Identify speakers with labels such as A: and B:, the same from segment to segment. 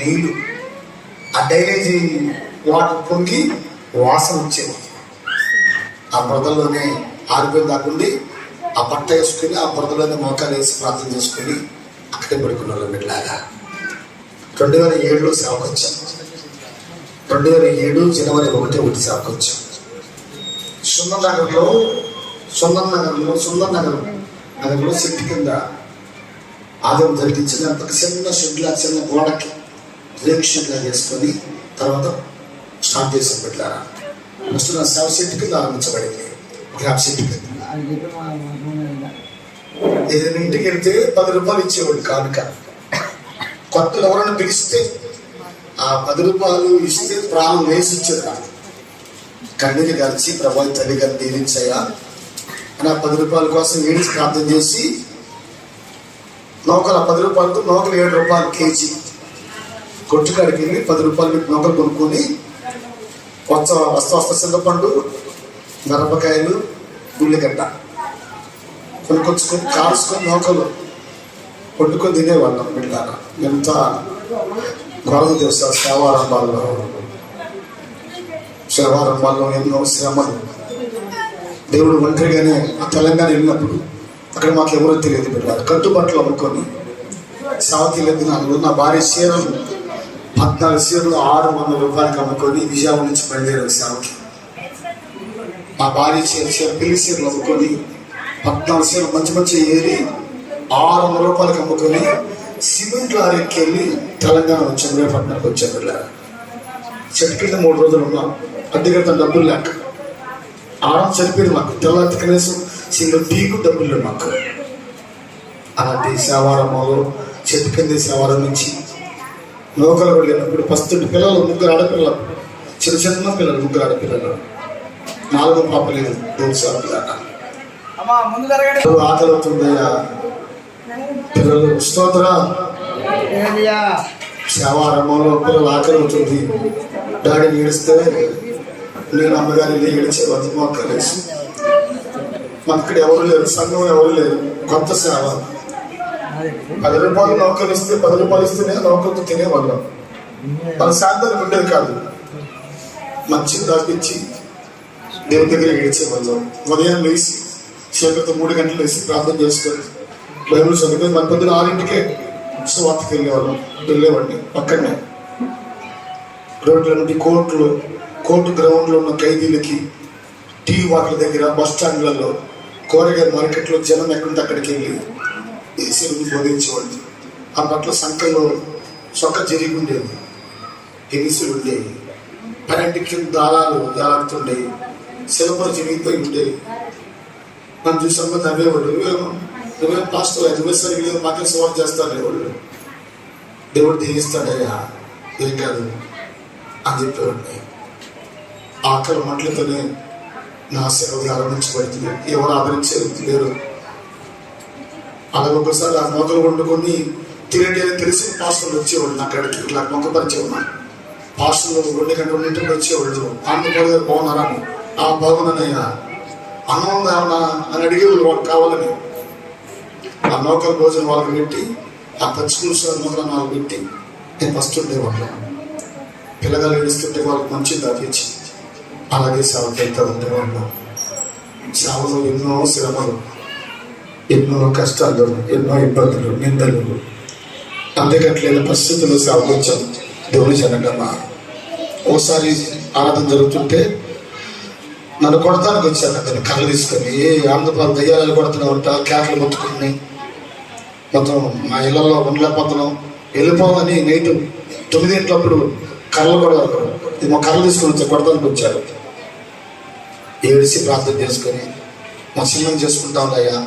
A: నీళ్ళు. ఆ drainage water పొంగి వాసన వచ్చేది. ఆ బురదలోనే ఆరిపోయిన దాకుండి ఆ బట్ట వేసుకుని ఆ బురదలోనే మోకాలు వేసి ప్రార్థన చేసుకుని అక్కడే పడుకున్నారు బిడ్డలాగా రెండు వేల ఏడులో సేవకు వచ్చాం రెండు వేల ఏడు జనవరి ఒకటి ఒకటి సేవకు వచ్చాం సుందర్ నగర్లో సుందర్ నగర్లో సుందర్ నగరం నగర్లో సిట్టి కింద ఆదాయం జరిగించిన ఒక చిన్న షెడ్లా చిన్న గోడకి రేక్ చేసుకొని తర్వాత స్టార్ట్ చేసాం పెట్టారా ఫస్ట్ నా సేవ సెట్ కింద ఆరంభించబడింది. గ్రాప్ సెట్ కింద. ఏదైనా ఇంటికి వెళ్తే పది రూపాయలు ఇచ్చేవాడు కానుక కొత్తలు ఎవరైనా పిలిస్తే ఆ పది రూపాయలు ఇస్తే ప్రాణం వేసి ఇచ్చేది నాకు కన్నీరు కలిసి ప్రభావి తల్లి గారు దీవించాయా అని ఆ పది రూపాయల కోసం ఏడిచి ప్రార్థన చేసి నౌకలు ఆ పది రూపాయలతో నౌకలు ఏడు రూపాయలు కేజీ కొట్టుకాడికి వెళ్ళి పది రూపాయలు పెట్టి నౌకలు కొనుక్కొని వస్త వస్త వస్త చింతపండు మిరపకాయలు ఉల్లిగడ్డ కొనుక్కొచ్చుకొని కాల్చుకొని నౌకలు వండుకొని తినేవాళ్ళం బిడ్డారా ఎంత గొడవ తెలుసా సేవారంభాల్లో సేవారంభాల్లో ఎన్నో శ్రమలు. దేవుడు ఒంటరిగానే ఆ తెలంగాణ వెళ్ళినప్పుడు అక్కడ మాకు ఎవరో తెలియదు పెట్టారు కట్టుబాట్లు అమ్ముకొని సావకి వెళ్ళి నా భార్య చీరలు పద్నాలుగు చీరలు ఆరు వందల రూపాయలకి అమ్ముకొని విజయవాడ నుంచి బయలుదేరారు సేవకి మా భార్య చీర చీర పెళ్ళి చీరలు అమ్ముకొని పద్నాలుగు చీరలు మంచి మంచి ఏరి ఆరు వందల రూపాయలకి అమ్ముకొని సిమెంట్ లారీకి వెళ్ళి తెలంగాణ వచ్చాం రేపట్నానికి వచ్చాం వెళ్ళారు చెట్టు కింద మూడు రోజులు ఉన్నాం. అద్దె డబ్బులు లేక. ఆరం చనిపోయింది మాకు. తెల్లారి కనీసం సింగిల్ టీకు డబ్బులు మాకు. అలాంటి సేవారంలో చెట్టు కింద సేవారం నుంచి లోకల్ వెళ్ళినప్పుడు ఫస్ట్ పిల్లలు ముగ్గురు ఆడపిల్లలు. చిన్న చిన్న పిల్లలు ముగ్గురు ఆడపిల్లలు. నాలుగో పాప లేదు దేవుడు సేవ పిల్లలు.
B: అమ్మా ముందు జరగండి.
A: ఆకలి అవుతుందయ్యా పిల్లలు స్తోత్ర సేవారంభంలో పిల్లలు ఆకలి అవుతుంది డాడీని ఏడిస్తే నేను అమ్మగారిని ఏడిచే వద్ద మాకు ఇక్కడ ఎవరు లేరు సంఘం ఎవరు లేరు. కొత్త సేవ. పది రూపాయలు నౌకలు ఇస్తే పది రూపాయలు ఇస్తేనే నౌకలతో తినేవాళ్ళం. మన శాంతానికి ఉండేది కాదు. మంచి దాపించి దేవుని దగ్గర ఏడిచేవాళ్ళం. ఉదయం లేచి చీకటితో మూడు గంటలు వేసి ప్రార్థన చేసుకొని బైబిల్ చదువుకొని మన పొద్దున ఆరింటికే సువార్తకి వెళ్ళేవాళ్ళం. వెళ్ళేవాడిని పక్కనే. రోడ్ల నుండి కోర్టులు కోర్టు గ్రౌండ్లో ఉన్న ఖైదీలకి టీ వాట్ల దగ్గర బస్ స్టాండ్లలో కూరగాయ మార్కెట్లో జనం ఎక్కడుంటే అక్కడికి వెళ్ళి ఏసీని బోధించేవాడిని ఆ పట్ల సంఖ్యలో చొక్క జరిగి ఉండేది. ఎనిసులు ఉండేవి. పన్నెండు కింద దాళాలు జారుతుండేవి. సిలబర్ జరిగిపోయి ఉండేవి. మనం చూసాము నవ్వేవాడు నువ్వేం పాస్టర్ నువ్వే సరిగ్గా మాకే సవాల్ చేస్తారు వాళ్ళు దేవుడు దీవిస్తాడయ్యా ఏం కాదు అని చెప్పేవాడిని. ఆకలి మంటలతోనే నా సేవ ఆరంభించబడుతుంది ఎవరు ఆదరించే లేరు. అలాగే ఒకసారి ఆ మొదలు వండుకొని తినేటి అని తెలిసి పాస్టర్లు వచ్చేవాళ్ళు నా అక్కడికి ఇట్లా మొక్కపరిచేవాళ్ళు పాస్టర్లు రెండు గంటల రెండింటికి వచ్చేవాళ్ళు. ఆంధ్రప్రదేశ్ గారు బాగున్నారా? ఆ బాగున్నానయ్యా అన్నం కావాలా అని అడిగేవాళ్ళు వాళ్ళు కావాలని. ఆ నౌకల భోజనం వాళ్ళకి పెట్టి ఆ పచ్చిపులుసు నూకల వాళ్ళకి పెట్టి నేను ఫస్ట్ ఉండేవాళ్ళు పిల్లగాలు ఏడుస్తుంటే వాళ్ళకి మంచి దాపించి అలాగే సేవకి వెళ్తూ ఉండేవాళ్ళు సేవలో ఎన్నో శ్రమలు. ఎన్నో కష్టాలు ఎన్నో ఇబ్బందులు నిందలు. అంతేకట్లేని పరిస్థితులు సాగొచ్చాం వచ్చాం దేవుని జనగమ్మ ఓసారి ఆరాధన జరుగుతుంటే నన్ను కొడతానికి వచ్చాను అతను కళ్ళు తీసుకొని. ఏ ఆంధ్రప్రదేశ్ దయ్యాలు కొడుతున్నావు అంట క్యాట్లు మొత్తుకుని మొత్తం మా ఇళ్ళలో ఉండలేకపోతున్నాం. వెళ్ళిపోవాలని నైట్ తొమ్మిదింట్లప్పుడు కళ్ళు కూడా ఇది మా కర్రలు తీసుకొని వచ్చి కొడతానికి వచ్చారు. ఏడిసి ప్రార్థన చేసుకొని మా చిన్న చేసుకుంటాం అయ్యా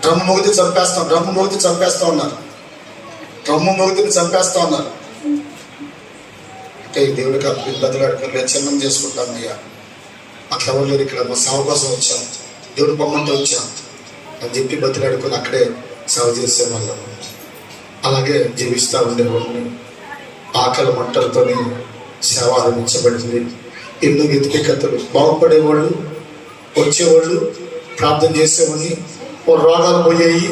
A: డ్రమ్ము మోగితే చంపేస్తాం డ్రమ్ము మోగితే చంపేస్తా ఉన్నారు. డ్రమ్ము మోగితే చంపేస్తా ఉన్నారు. అంటే దేవుడికి అప్పుడు బదులాడుకుని చిన్నం చేసుకుంటాం అయ్యా. అట్లా ఎవరు లేరు ఇక్కడ. మా సేవ కోసం వచ్చాం. దేవుడు బొమ్మంటే వచ్చాం. అని చెప్పి బతిలాడుకొని అక్కడే సేవ చేసేవాళ్ళం అలాగే జీవిస్తూ ఉండేవాడిని. ఆకలి మంటలతోనే సేవ ఆరంభించబడింది. ఎన్నో వ్యతిరేకతలు బాగుపడేవాళ్ళు వచ్చేవాళ్ళు ప్రార్థన చేసేవాడిని. రోగాలు పోయాయి.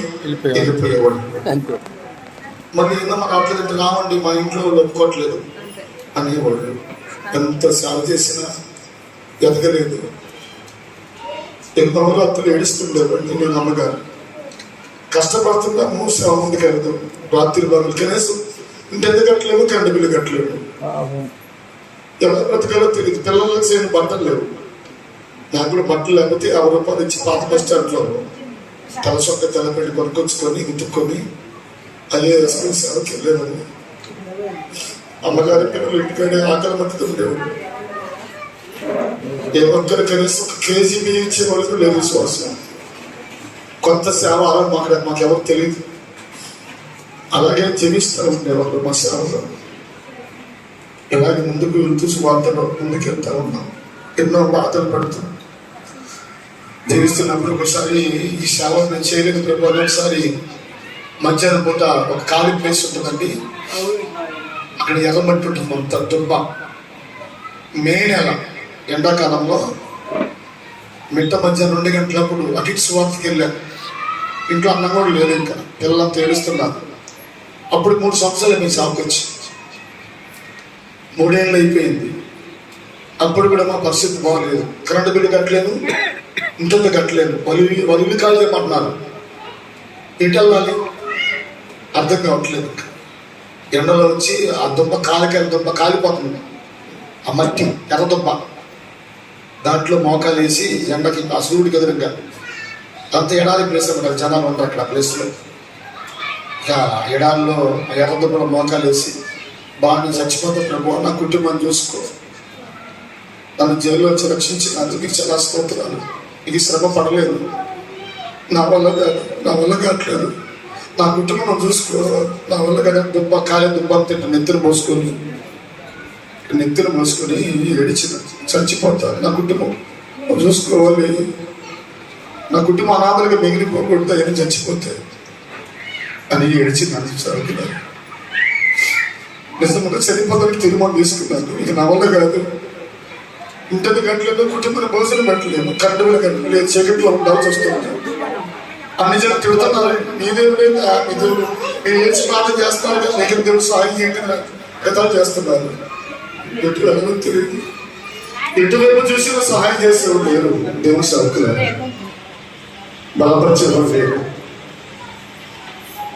A: మరి ఏందమ్మా రావట్లేదంటే రావండి మా ఇంట్లో వాళ్ళు ఒప్పుకోవట్లేదు అనేవాళ్ళు. ఎంత సేవ చేసినా ఎదగలేదు. ఎన్నో రాత్రులు ఏడుస్తుండేవాడిని నేను అమ్మగారు. కష్టపడుతున్నాము సేవ ముందుకు వెళ్దాం రాత్రి బాగులు కనీసం ఇంటి కట్టలేము కరెంటు బిల్లు కట్టలేము. ఎవరు బ్రతకాలో తెలియదు పిల్లలకు చేయని బట్టలు లేవు. నాకు కూడా బట్టలు లేకపోతే యాభై రూపాయలు ఇచ్చి పాత బస్ స్టాండ్లో తల చొక్క తలపెట్టి కొనుక్కొచ్చుకొని ఉతుక్కొని అదే వేసుకుని సేవకి వెళ్ళేవాడిని. అమ్మగారి పిల్లలు ఇంటికాడే ఆకలి మధ్యతో ఉండేవాడు ఏ ఒక్కరు కనీసం ఒక కేజీ బియ్యం ఇచ్చే వాళ్ళకు లేదు విశ్వాసం కొత్త సేవ ఆరంభం మాకు మాకు ఎవరు తెలియదు. అలాగే జీవిస్తూ ఉండేవాళ్ళు మా సేవలో. ఇలాగే ముందుకు వెళ్తూ సువార్తలో ముందుకెళ్తూ ఉన్నాం. ఎన్నో బాధలు పడుతున్నాం జీవిస్తున్నప్పుడు ఒకసారి ఈ సేవ నేను చేయలేదు. ప్రభు ఒకసారి మధ్యాహ్నం పూట ఒక ఖాళీ ప్లేస్ ఉంటుందండి. అక్కడ ఎర్రమట్టి ఉంటుంది మొత్తం దుబ్బ. మే నెల ఎండాకాలంలో మిట్ట మధ్యాహ్నం రెండు గంటలప్పుడు అటు ఇటు సువార్తకి వెళ్ళాను. ఇంట్లో అన్నం కూడా లేదు ఇంకా. పిల్లలంతా ఏడుస్తున్నారు. అప్పుడు మూడు సంవత్సరాలు మీ షాప్కి వచ్చి. మూడేళ్ళు అయిపోయింది. అప్పుడు కూడా మా పరిస్థితి బాగలేదు కరెంటు బిల్లు కట్టలేదు. కట్టలేను ఇంట్లో కట్టలేను వాళ్ళు వలి కాలు చేయమంటున్నారు ఎటు వెళ్ళాలి అర్థం కావట్లేదు. ఎండలో వచ్చి ఆ దుంప కాలకి దుంప కాలిపోతుంది. ఆ మట్టి ఎర్ర దుంప. దాంట్లో మోకాలు వేసి ఎండకి ఆ సూర్యుడికి ఎదురుగా అంత ఎడారి ప్లేస్ ఉంటారు జనాలు ఉంటారు అక్కడ ఆ ప్లేస్లో. ఇక ఎడారిలో ఆ ఎర్ర దుంపలో మోకాలు వేసి బాగా నేను చచ్చిపోతే ప్రభు నా కుటుంబాన్ని చూసుకో. నన్ను జైల్లో వచ్చి రక్షించినందుకు నీకు చాలా స్తోత్రాలు. ఇది శ్రమ పడలేదు. నా వల్ల కాదు నా వల్ల కావట్లేదు నా కుటుంబం చూసుకో నా వల్ల కానీ దుబ్బ కాలే దుబ్బ తింటా నెత్తిన మోసుకొని నెత్తిన పోసుకొని ఏడిచిన చచ్చిపోతాను నా కుటుంబం చూసుకోవాలి. నా కుటుంబం అనాథలుగా మిగిలిపోకూడదు అని చచ్చిపోతే అని ఏడిచి నన్ను చదువుకున్నాను నిజంగా చనిపోతానికి తీర్మానం తీసుకున్నాను. ఇది నా వల్ల కాదు. ఇంటి గంటలలో కుటుంబ భోజనం పెట్టలేము. కరెంటు గంటలు లేదు చీకట్లో ఉండాల్సి వస్తుంది. అన్ని జనం తిడుతున్నారు. నీదేం లేదు మీ దేవుడు. మీరు ఏం ప్రార్థన చేస్తున్నారు కదా నీకు దేవుడు సాయం చేయండి కథలు చేస్తున్నారు. ఎటు వెళ్ళమో తెలియదు ఎటువైపు చూసినా సహాయం చేసేవారు లేరు. దేవుడు సరుకులు బలపరిచేవారు లేరు.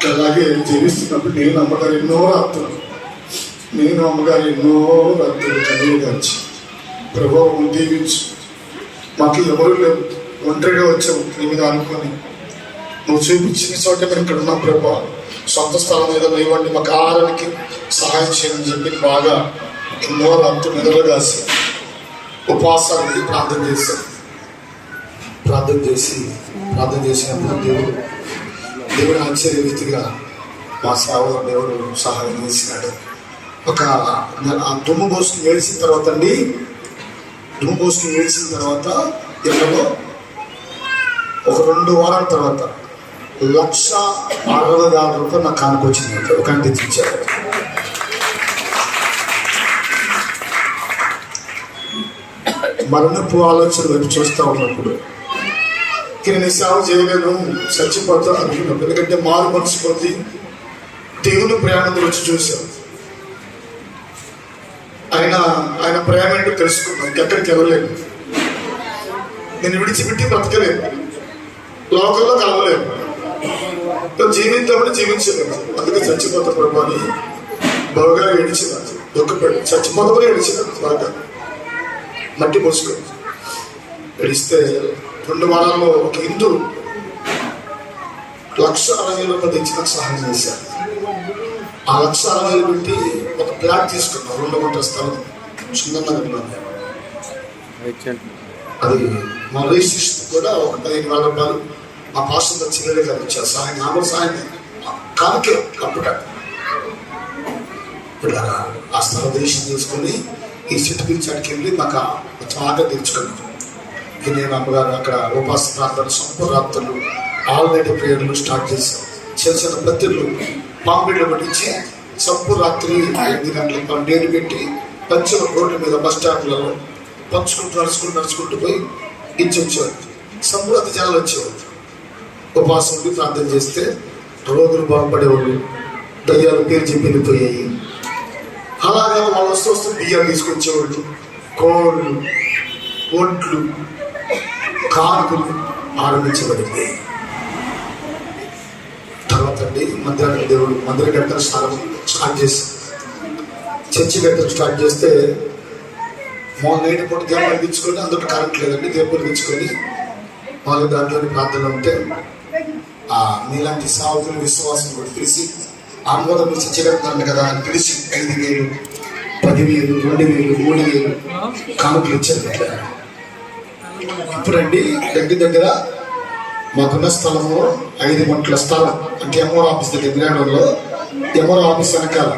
A: అలాగే జీవిస్తున్నప్పుడు నేను అమ్మగారు ఎన్నో రాత్రులు. నేను అమ్మగారు ఎన్నో రాత్రులు చదివి గార్చి. ప్రభావం దీవించు మాకు ఎవరు లేవు. ఒంటరిగా వచ్చావు నీ మీద అనుకొని నువ్వు చూపించిన చోట మేము ఇక్కడ ఉన్నాం ప్రభా. సొంత స్థలం మీద లేవండి మా కారానికి సహాయం చేయని చెప్పి బాగా ఎన్నో రక్త మెదలు కాసి ఉపవాసాలు ప్రార్థన చేశాను ప్రార్థన చేసి ప్రార్థన చేసినప్పుడు దేవుడు దేవుడు ఆశ్చర్య రీతిగా మా సేవలో దేవుడు సహాయం చేసినాడు. ఒక ఆ దుమ్ము పోసుకుని వేసిన తర్వాత అండి దుమ్ము పోసుకుని వేసిన తర్వాత ఎక్కడో ఒక రెండు వారాల తర్వాత లక్ష అరవై వేల రూపాయలు నాకు కానుకొచ్చింది ఒక ఆయన మరణపు ఆలోచన వైపు చూస్తూ ఉన్నప్పుడు నేను సేవ చేయలేను చచ్చిపోతా అనుకున్నాను ఎందుకంటే మారు మనసు పొంది దేవుని ప్రయాణం వచ్చి చూశాను ప్రేమ ఏంటో తెలుసుకున్నాను ఇంకెక్కడికి వెళ్ళలేను నేను విడిచిపెట్టి బ్రతకలేను లోకంలో కలవలేను జీవితంలో జీవించలేను అందుకే చచ్చిపోతా ప్రభు అని బాగా ఏడిచిన. దుఃఖపడి చచ్చిపోతామని ఏడిచిన. బాగా మట్టి పోసుకో. ఏడిస్తే రెండు వారాల్లో ఒక హిందూ లక్ష అరవై రూపాయలు తెచ్చి నాకు సహాయం చేశారు. ఆ లక్ష అరవై పెట్టి ఒక ప్లాట్ తీసుకున్నాం. రెండు గుంటల స్థలం. సుందరనగర్లో అది మా రిజిస్ట్రేషన్ కూడా ఒక పదిహేను వేల రూపాయలు మా పాస్టర్ చిన్నదే గారు ఇచ్చారు. సహాయం నా సాయం సహాయం కానుకే అప్పుడ ఇప్పుడు ఆ స్థలం రిజిస్ట్రేషన్ చేసుకొని ఈ సిటీ పిలిచాడికి వెళ్ళి మాకు కొంచెం ఆర్డర్ తెచ్చుకున్నాం నేను అమ్మగారు అక్కడ ఉపాస ప్రార్థన సంపూర్ణాప్తులు ఆల్రెడీ ప్రేయర్లు స్టార్ట్ చేశాం చిన్న చిన్న పత్రికలు పాంపిళ్ళు పట్టించి సంపూర్ రాత్రి ఐదు గంటలకు డేట్ పెట్టి పంచుల రోడ్ల మీద బస్ స్టాండ్లలో పంచుకుంటూ నడుచుకుంటూ నడుచుకుంటూ పోయి ఇచ్చి వచ్చేవారు సంపూర్ణ జనాలు వచ్చేవారు ఉపవాసం ఉండి ప్రార్థన చేస్తే రోగులు బాగుపడేవాళ్ళు. దయ్యాలు పేరు చెప్పి వెళ్ళిపోయాయి. అలాగే వాళ్ళు వస్తూ వస్తూ బియ్యం తీసుకొచ్చేవాళ్ళు. కోళ్ళు ఒంట్లు కాకులు ఆరంభించబడింది. తర్వాత అండి మందిరానికి దేవుడు మందిరం కట్టడం స్టార్ట్ స్టార్ట్ చేసి చర్చి పెట్టడం స్టార్ట్ చేస్తే మా నైట్ పూట దేవుడు వెలిగించుకొని అందులో కరెంట్ లేదండి దేవుడు వెలిగించుకొని వాళ్ళు దాంట్లోని ప్రార్థన ఉంటే ఆ మీలాంటి సావుకులు విశ్వాసం కూడా పిలిచి ఆమోదం చర్చి కడుతున్నాను కదా అని పిలిచి ఐదు వేలు పదివేలు రెండు వేలు మూడు వేలు కానుకలు ఇచ్చారు ఇప్పుడండి దగ్గర దగ్గర మాకున్న స్థలము ఐదు మంటల స్థలం. అంటే ఎంఆర్ ఆఫీస్ దగ్గర విరాడంలో ఎంఆర్ ఆఫీస్ వెనకాల.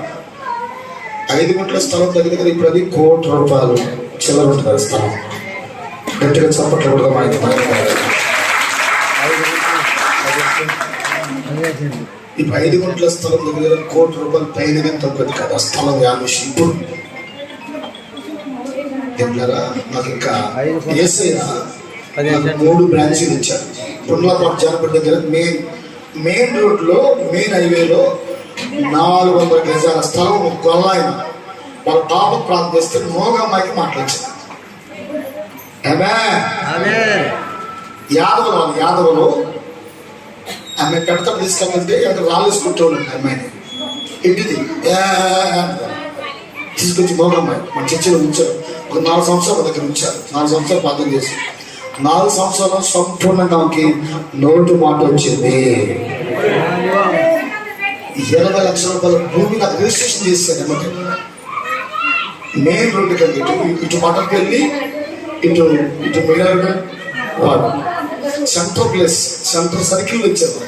A: ఐదు గంటల స్థలం దగ్గర దగ్గర ఇప్పుడు అది కోటి రూపాయలు చిల్లర ఉంటుంది స్థలం. గట్టిగా చప్పట్లు కూడా ఇప్పుడు ఐదు గంటల స్థలం దగ్గర దగ్గర కోటి రూపాయలు పైన తగ్గదు కదా. స్థలం వ్యాల్యూషన్ ఇప్పుడు. నాకు ఇంకా ఏసైనా మూడు బ్రాంచీలు ఇచ్చారు. పుండ్లపాటు జానపడి దగ్గర మెయిన్ మెయిన్ రోడ్లో మెయిన్ హైవేలో నాలుగు వందల గజాల స్థలం గొల్లాయన వాళ్ళ పాప ప్రార్థిస్తే మోగమ్మాయికి మాట్లాడించారు ఆమె యాదవులు వాళ్ళు యాదవులు. ఆమె పెడత తీసుకెళ్ళంటే అక్కడ రాలేసుకుంటూ అమ్మాయిని. ఇంటిది. తీసుకొచ్చి మోగమ్మాయి మన చర్చిలో ఉంచారు. ఒక నాలుగు సంవత్సరాలు దగ్గర ఉంచారు. నాలుగు సంవత్సరాలు ప్రార్థన చేసి నాలుగు సంవత్సరాలు సంపూర్ణంగా నోటు మాట వచ్చింది. ఇరవై లక్షల రూపాయల భూమి నాకు రిజిస్ట్రేషన్ చేశాను ఎమ్మటి మెయిన్ రోడ్డు కంటే ఇటు ఇటు మటన్కి వెళ్ళి ఇటు ఇటు మిల్లర్ వాడు సెంటర్ ప్లేస్ సెంటర్ సర్కిల్ ఇచ్చారు.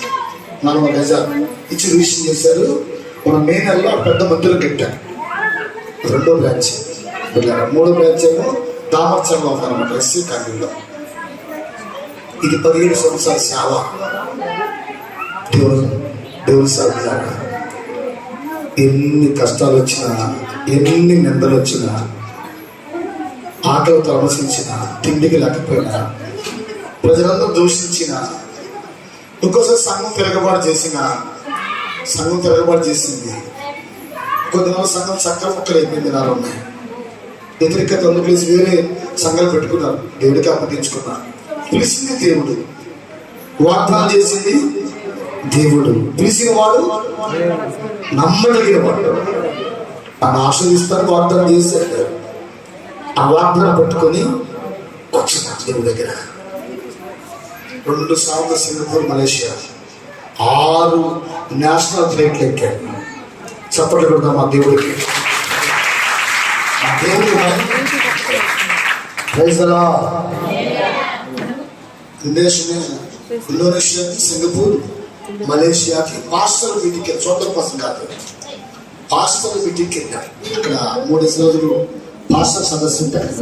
A: మనం నలభై ఇచ్చి రిజిస్ట్రేషన్ చేశారు. మన మే నెలలో పెద్ద మధ్యలో కట్టారు. రెండో బ్రాంచ్. వెళ్ళారు. మూడో బ్రాంచ్ ఏమో దామర్చంలో ఉందన్నమాట ఎస్సీ కాలనీలో. ఇది పదిహేడు సంవత్సరాల సేవ. దేవుడు దేవుడు సేవ ఎన్ని కష్టాలు వచ్చినా ఎన్ని నిందలు వచ్చినా ఆకలి తలమసించిన తిండికి లేకపోయినా ప్రజలందరూ దూషించిన ఇంకోసారి సంఘం తిరగబాటు చేసిన సంఘం తిరగబాటు చేసింది. కొన్ని రోజులు సంఘం చక్ర ముక్కలు అయిపోయింది నాలుగు ఉన్నాయి. వ్యతిరేకత వదిలేసి వేరే సంఘాలు పెట్టుకున్నారు. దేవుడికి అప్పగించుకున్నారు. పిలిచింది దేవుడు. వాగ్దానం చేసింది దేవుడు పిలిచిన వాడు నమ్మదగిన వాడు తను ఆశ్రయిస్తాను వాగ్దానం చేశాడు. ఆ వాగ్దానం పెట్టుకొని వచ్చిన దేవుడి దగ్గర. రెండు సార్లు సింగపూర్ మలేషియా. ఆరు నేషనల్ ఫ్లైట్లు ఎక్కాడు. చప్పట్లు కొడదాం మా దేవుడికి. మా దేవుడికి praise the Lord. Indonesia Indonesia Singapore మలేషియాకి pastor meeting చూడడం కోసం కాదు. పాస్టర్ మీటింగ్ వెళ్ళాం ఇక్కడ మూడేసి రోజులు పాస్టర్ సదస్సు ఉంటారు